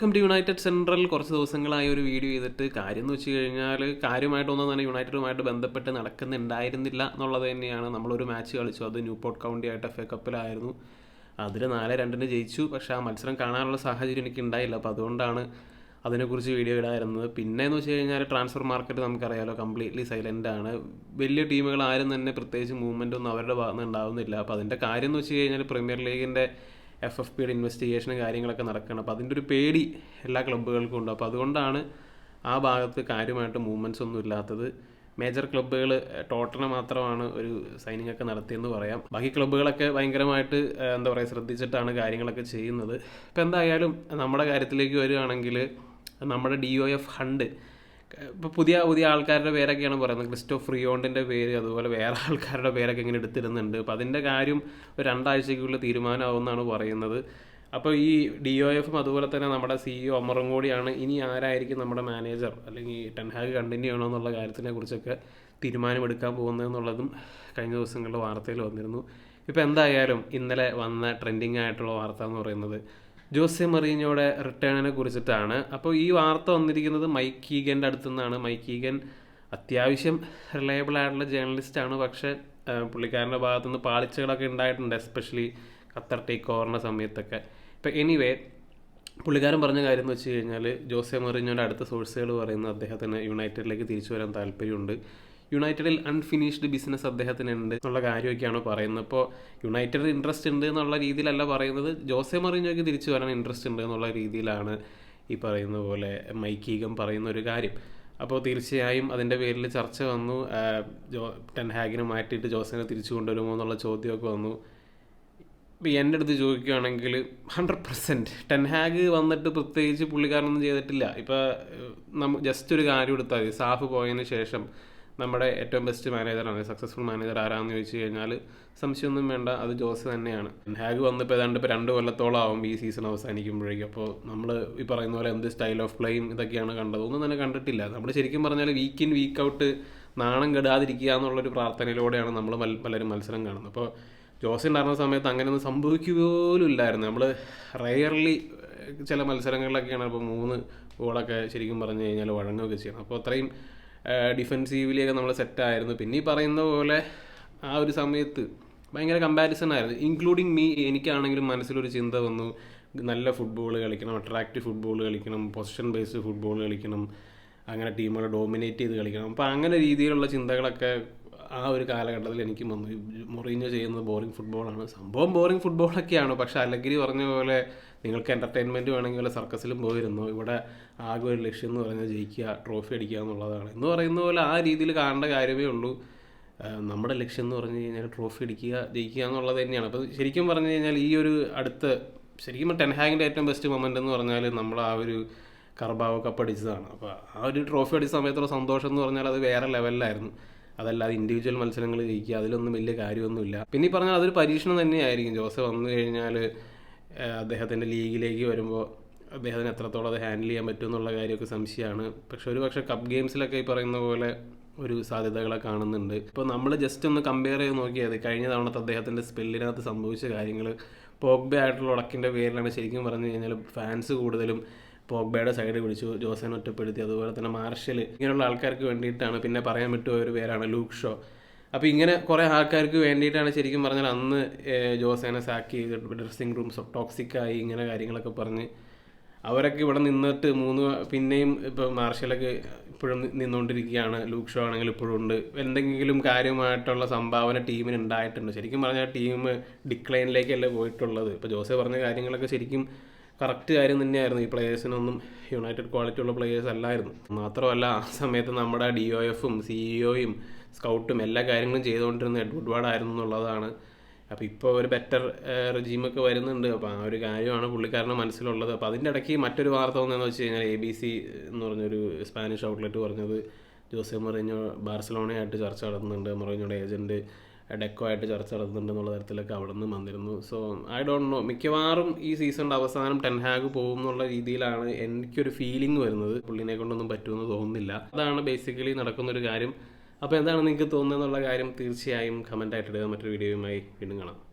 To United central കുറച്ച് ദിവസങ്ങളായി ഒരു വീഡിയോ ചെയ്തിട്ട് കാര്യം എന്ന് വെച്ച് കഴിഞ്ഞാൽ കാര്യമായിട്ടൊന്നും തന്നെ യുണൈറ്റഡുമായിട്ട് ബന്ധപ്പെട്ട് നടക്കുന്നുണ്ടായിരുന്നില്ല എന്നുള്ളത് തന്നെയാണ്. നമ്മളൊരു മാച്ച് കളിച്ചു. അത് ന്യൂപോർട്ട് കൗണ്ടി ആയിട്ട് എഫ് എ കപ്പിലായിരുന്നു അതിൽ നാല് രണ്ടിന് ജയിച്ചു. പക്ഷേ ആ മത്സരം കാണാനുള്ള സാഹചര്യം എനിക്ക് ഉണ്ടായില്ല. അപ്പോൾ അതുകൊണ്ടാണ് അതിനെക്കുറിച്ച് വീഡിയോ ഇടായിരുന്നത് പിന്നെ എന്ന് വെച്ച് കഴിഞ്ഞാൽ ട്രാൻസ്ഫർ മാർക്കറ്റ് നമുക്കറിയാലോ കംപ്ലീറ്റ്ലി സൈലന്റ് ആണ്. വലിയ ടീമുകൾ ആരും തന്നെ പ്രത്യേകിച്ച് മൂവ്മെന്റ് ഒന്നും അവരുടെ ഭാഗത്ത് നിന്ന് ഉണ്ടാവുന്നില്ല. അപ്പോൾ അതിന്റെ കാര്യം എന്ന് വെച്ച് കഴിഞ്ഞാൽ പ്രീമിയർ ലീഗിന്റെ എഫ് എഫ് പിയുടെ ഇൻവെസ്റ്റിഗേഷനും കാര്യങ്ങളൊക്കെ നടക്കണം അപ്പോൾ അതിന്റെ ഒരു പേടി എല്ലാ ക്ലബ്ബുകൾക്കും ഉണ്ട്. അപ്പോൾ അതുകൊണ്ടാണ് ആ ഭാഗത്ത് കാര്യമായിട്ട് മൂവ്മെന്റ്സ് ഒന്നും ഇല്ലാത്തത്. മേജർ ക്ലബ്ബുകൾ ടോട്ടന മാത്രമാണ് ഒരു സൈനിങ് ഒക്കെ നടത്തിയെന്ന് പറയാം. ബാക്കി ക്ലബ്ബുകളൊക്കെ ഭയങ്കരമായിട്ട് എന്താ പറയുക ശ്രദ്ധിച്ചിട്ടാണ് കാര്യങ്ങളൊക്കെ ചെയ്യുന്നത്. ഇപ്പോൾ എന്തായാലും നമ്മുടെ കാര്യത്തിലേക്ക് വരികയാണെങ്കിൽ നമ്മുടെ ഡി ഒ എഫ് ഹണ്ട് ഇപ്പോൾ പുതിയ പുതിയ ആൾക്കാരുടെ പേരൊക്കെയാണ് പറയുന്നത്. ക്രിസ്റ്റോഫ് ഫ്രിയോണ്ടിന്റെ പേര് അതുപോലെ വേറെ ആൾക്കാരുടെ പേരൊക്കെ ഇങ്ങനെ എടുത്തിരുന്നുണ്ട് അപ്പോൾ അതിന്റെ കാര്യം ഒരു രണ്ടാഴ്ചയ്ക്കുള്ളിൽ തീരുമാനമാവുമെന്നാണ് പറയുന്നത്. അപ്പോൾ ഈ ഡി ഒ എഫും അതുപോലെ തന്നെ നമ്മുടെ സിഇഒ ഒമറും കൂടിയാണ് ഇനി ആരായിരിക്കും നമ്മുടെ മാനേജർ? അല്ലെങ്കിൽ ടെൻഹാഗ് കണ്ടിന്യൂ ആണോ എന്നുള്ള കാര്യത്തിനെ കുറിച്ചൊക്കെ തീരുമാനമെടുക്കാൻ പോകുന്നതെന്നുള്ളതും കഴിഞ്ഞ ദിവസങ്ങളിൽ വാർത്തയിൽ വന്നിരുന്നു. ഇപ്പോൾ എന്തായാലും ഇന്നലെ വന്ന ട്രെൻഡിങ് ആയിട്ടുള്ള വാർത്ത എന്ന് പറയുന്നത് ജോസെ മറീഞ്ഞോയുടെ റിട്ടേണിനെ കുറിച്ചിട്ടാണ്. അപ്പോൾ ഈ വാർത്ത വന്നിരിക്കുന്നത് മൈക്ക് ഈഗന്റെ അടുത്തു നിന്നാണ് മൈക്ക് ഈഗൻ അത്യാവശ്യം റിലയബിൾ ആയിട്ടുള്ള ജേർണലിസ്റ്റാണ് പക്ഷേ പുള്ളിക്കാരന്റെ ഭാഗത്തു നിന്ന് പാളിച്ചകളൊക്കെ ഉണ്ടായിട്ടുണ്ട് എസ്പെഷ്യലി ഖത്തർ ടേക്ക് ഓവറിന്റെ സമയത്തൊക്കെ. ഇപ്പം എനിവേ പുള്ളിക്കാരൻ പറഞ്ഞ കാര്യം എന്ന് വെച്ച് കഴിഞ്ഞാൽ ജോസെ മറിഞ്ഞോന്റെ അടുത്ത സോഴ്സുകൾ പറയുന്നത് അദ്ദേഹത്തിന് യുണൈറ്റഡിലേക്ക് തിരിച്ചു വരാൻ താല്പര്യമുണ്ട്. യുണൈറ്റഡിൽ അൺഫിനിഷ്ഡ് ബിസിനസ് അദ്ദേഹത്തിന് ഉണ്ട് എന്നുള്ള കാര്യമൊക്കെയാണ് പറയുന്നത്. ഇപ്പോൾ യുണൈറ്റഡ് ഇൻട്രസ്റ്റ് ഉണ്ട് എന്നുള്ള രീതിയിലല്ല പറയുന്നത്. ജോസെ മറിഞ്ഞോയ്ക്ക് തിരിച്ചു വരാൻ ഇൻട്രസ്റ്റ് ഉണ്ട് എന്നുള്ള രീതിയിലാണ് ഈ പറയുന്ന പോലെ മൈക്കീകം പറയുന്ന ഒരു കാര്യം. അപ്പോൾ തീർച്ചയായും അതിന്റെ പേരിൽ ചർച്ച വന്നു. ജോ ടെൻഹാഗിനെ മാറ്റിയിട്ട് ജോസിനെ തിരിച്ചു കൊണ്ടുവരുമോ എന്നുള്ള ചോദ്യമൊക്കെ വന്നു. ഇപ്പം എന്റെ അടുത്ത് ചോദിക്കുകയാണെങ്കിൽ ഹൺഡ്രഡ് പെർസെന്റ് ടെൻഹാഗ് വന്നിട്ട് പ്രത്യേകിച്ച് പുള്ളിക്കാരനൊന്നും ചെയ്തിട്ടില്ല. ഇപ്പോൾ നമ്മ ജസ്റ്റ് ഒരു കാര്യം എടുത്താൽ മതി. സാഫ് പോയതിന് ശേഷം നമ്മുടെ ഏറ്റവും ബെസ്റ്റ് മാനേജറാണ് സക്സസ്ഫുൾ മാനേജർ ആരാന്ന് ചോദിച്ചു കഴിഞ്ഞാൽ സംശയമൊന്നും വേണ്ട അത് ജോസ് തന്നെയാണ്. ഹാഗ് വന്നിപ്പോൾ ഏതാണ്ട് ഇപ്പോൾ രണ്ട് കൊല്ലത്തോളം ആവും ഈ സീസൺ അവസാനിക്കുമ്പോഴേക്കും. അപ്പോൾ നമ്മൾ ഈ പറയുന്ന പോലെ എന്ത് സ്റ്റൈൽ ഓഫ് പ്ലേയും ഇതൊക്കെയാണ് കണ്ടത്. ഒന്നും തന്നെ കണ്ടിട്ടില്ല. നമ്മൾ ശരിക്കും പറഞ്ഞാൽ വീക്ക് ഇൻ വീക്ക് ഔട്ട് നാണം കെടാതിരിക്കുക എന്നുള്ളൊരു പ്രാർത്ഥനയിലൂടെയാണ് നമ്മൾ പലരും മത്സരം കാണുന്നത്. അപ്പോൾ ജോസ് ഉണ്ടായിരുന്ന സമയത്ത് അങ്ങനെയൊന്നും സംഭവിക്കുക പോലും ഇല്ലായിരുന്നു നമ്മൾ റെയർലി ചില മത്സരങ്ങളിലൊക്കെയാണ് ഇപ്പോൾ മൂന്ന് ഗോളൊക്കെ ശരിക്കും പറഞ്ഞു കഴിഞ്ഞാൽ വഴങ്ങുകയൊക്കെ ചെയ്യണം അപ്പോൾ അത്രയും ഡിഫെൻസീവ്ലിയൊക്കെ നമ്മൾ സെറ്റായിരുന്നു പിന്നെ ഈ പറയുന്ന പോലെ ആ ഒരു സമയത്ത് ഭയങ്കര കമ്പാരിസൺ ആയിരുന്നു. ഇൻക്ലൂഡിങ് മീ എനിക്കാണെങ്കിലും മനസ്സിലൊരു ചിന്ത വന്നു. നല്ല ഫുട്ബോൾ കളിക്കണം അട്രാക്റ്റീവ് ഫുട്ബോൾ കളിക്കണം പൊസിഷൻ ബേസ്ഡ് ഫുട്ബോൾ കളിക്കണം അങ്ങനെ ടീമുകളെ ഡോമിനേറ്റ് ചെയ്ത് കളിക്കണം. അപ്പോൾ അങ്ങനെ രീതിയിലുള്ള ചിന്തകളൊക്കെ ആ ഒരു കാലഘട്ടത്തിൽ എനിക്ക് വന്നു. മൊറീഞ്ഞോ ചെയ്യുന്നത് ബോറിംഗ് ഫുട്ബോളാണ്. സംഭവം ബോറിംഗ് ഫുട്ബോളൊക്കെയാണ്. പക്ഷേ അലഗിരി പറഞ്ഞ പോലെ നിങ്ങൾക്ക് എന്റർടൈൻമെന്റ് വേണമെങ്കിൽ സർക്കസിലും പോയിരുന്നു? ഇവിടെ ആകെ ഒരു ലക്ഷ്യം എന്ന് പറഞ്ഞാൽ ജയിക്കുക ട്രോഫി അടിക്കുക എന്നുള്ളതാണ്. എന്ന് പറയുന്ന പോലെ ആ രീതിയിൽ കാണേണ്ട കാര്യമേ ഉള്ളൂ. നമ്മുടെ ലക്ഷ്യം എന്ന് പറഞ്ഞു കഴിഞ്ഞാൽ ട്രോഫി അടിക്കുക ജയിക്കുക എന്നുള്ളത് തന്നെയാണ്. അപ്പോൾ ശരിക്കും പറഞ്ഞു കഴിഞ്ഞാൽ ഈ ഒരു അടുത്ത ശരിക്കും ടെൻഹാഗിന്റെ ഏറ്റവും ബെസ്റ്റ് മൊമെന്റ് എന്ന് പറഞ്ഞാൽ നമ്മൾ ആ ഒരു കർബാവ് കപ്പ് അടിച്ചതാണ്. അപ്പോൾ ആ ഒരു ട്രോഫി അടിച്ച സമയത്തുള്ള സന്തോഷം എന്ന് പറഞ്ഞാൽ അത് വേറെ ലെവലിലായിരുന്നു അതല്ലാതെ ഇൻഡിവിജ്വൽ മത്സരങ്ങൾ ജയിക്കുക അതിലൊന്നും വലിയ കാര്യമൊന്നുമില്ല. പിന്നെ ഈ പറഞ്ഞാൽ അതൊരു പരീക്ഷണം തന്നെയായിരിക്കും. ജോസഫ് വന്നു കഴിഞ്ഞാൽ അദ്ദേഹത്തിന്റെ ലീഗിലേക്ക് വരുമ്പോൾ അദ്ദേഹത്തിന് എത്രത്തോളം അത് ഹാൻഡിൽ ചെയ്യാൻ പറ്റും എന്നുള്ള കാര്യമൊക്കെ സംശയമാണ്. പക്ഷെ ഒരു പക്ഷേ കപ്പ് ഗെയിംസിലൊക്കെ ഈ പറയുന്ന പോലെ ഒരു സാധ്യതകളെ കാണുന്നുണ്ട്. ഇപ്പോൾ നമ്മൾ ജസ്റ്റ് ഒന്ന് കമ്പയർ ചെയ്ത് നോക്കിയത് കഴിഞ്ഞ തവണത്തെ അദ്ദേഹത്തിന്റെ സ്പെല്ലിനകത്ത് സംഭവിച്ച കാര്യങ്ങൾ പോഗ്ബെ ആയിട്ടുള്ള ഉടക്കിന്റെ പേരിലാണ് ശരിക്കും പറഞ്ഞു കഴിഞ്ഞാൽ ഫാൻസ് കൂടുതലും പോഗ്ബയുടെ സൈഡ് പിടിച്ചു ജോസനെ ഒറ്റപ്പെടുത്തി. അതുപോലെ തന്നെ മാർഷൽ ഇങ്ങനെയുള്ള ആൾക്കാർക്ക് വേണ്ടിയിട്ടാണ് പിന്നെ പറയാൻ പറ്റുമോ ഒരു പേരാണ് ലൂക്ക് ഷോ. അപ്പോൾ ഇങ്ങനെ കുറേ ആൾക്കാർക്ക് വേണ്ടിയിട്ടാണ് ശരിക്കും പറഞ്ഞാൽ അന്ന് ജോസേനെ സാക്ക് ചെയ്ത് ഡ്രസ്സിങ് റൂംസ് ടോക്സിക്കായി ഇങ്ങനെ കാര്യങ്ങളൊക്കെ പറഞ്ഞ് അവരൊക്കെ ഇവിടെ നിന്നിട്ട് മൂന്ന് പിന്നെയും ഇപ്പോൾ മാർഷലൊക്കെ ഇപ്പോഴും നിന്നുകൊണ്ടിരിക്കുകയാണ് ലൂക്ക് ഷോ ആണെങ്കിൽ ഇപ്പോഴും ഉണ്ട്. എന്തെങ്കിലും കാര്യമായിട്ടുള്ള സംഭാവന ടീമിന് ഉണ്ടായിട്ടുണ്ട്. ശരിക്കും പറഞ്ഞാൽ ടീം ഡിക്ലൈനിലേക്കല്ലേ പോയിട്ടുള്ളത്. ഇപ്പോൾ ജോസെ പറഞ്ഞ കാര്യങ്ങളൊക്കെ ശരിക്കും കറക്റ്റ് കാര്യം തന്നെയായിരുന്നു. ഈ പ്ലേയേഴ്സിനൊന്നും യുണൈറ്റഡ് ക്വാളിറ്റി ഉള്ള പ്ലേയേഴ്സ് അല്ലായിരുന്നു. മാത്രമല്ല ആ സമയത്ത് നമ്മുടെ ഡി ഒ എഫും സിഇഒയും സ്കൗട്ടും എല്ലാ കാര്യങ്ങളും ചെയ്തുകൊണ്ടിരുന്ന എഡ്വുഡ് വാർഡ് ആയിരുന്നു എന്നുള്ളതാണ്. അപ്പോൾ ഇപ്പോൾ ഒരു ബെറ്റർ റെജീമൊക്കെ വരുന്നുണ്ട്. അപ്പോൾ ആ ഒരു കാര്യമാണ് പുള്ളിക്കാരന്റെ മനസ്സിലുള്ളത്. അപ്പോൾ അതിന്റെ ഇടയ്ക്ക് മറ്റൊരു വാർത്ത വന്നതെന്ന് വെച്ച് കഴിഞ്ഞാൽ എ ബി സി എന്ന് പറഞ്ഞൊരു സ്പാനിഷ് ഔട്ട്ലെറ്റ് പറഞ്ഞത് ജോസെ മൊറീഞ്ഞോ ബാർസലോണയായിട്ട് ചർച്ച നടത്തുന്നുണ്ട്. മൊറീഞ്ഞോയുടെ ഏജന്റ് ഡെക്കോ ആയിട്ട് ചർച്ച നടത്തുന്നുണ്ട് എന്നുള്ള തരത്തിലൊക്കെ അവിടെ നിന്ന് വന്നിരുന്നു. സോ ഐ ഡോണ്ട് നോ മിക്കവാറും ഈ സീസണിന്റെ അവസാനം ടെൻഹാഗ് പോകും എന്നുള്ള രീതിയിലാണ് എനിക്കൊരു ഫീലിംഗ് വരുന്നത്. പുള്ളിനെ കൊണ്ടൊന്നും പറ്റുമെന്ന് തോന്നുന്നില്ല. അതാണ് ബേസിക്കലി നടക്കുന്നൊരു കാര്യം. അപ്പോൾ എന്താണ് നിങ്ങൾക്ക് തോന്നുന്നത് എന്നുള്ള കാര്യം തീർച്ചയായും കമന്റ് ആയിട്ട് ഇടുക. മറ്റൊരു വീഡിയോയുമായി വീണ്ടും കാണാം.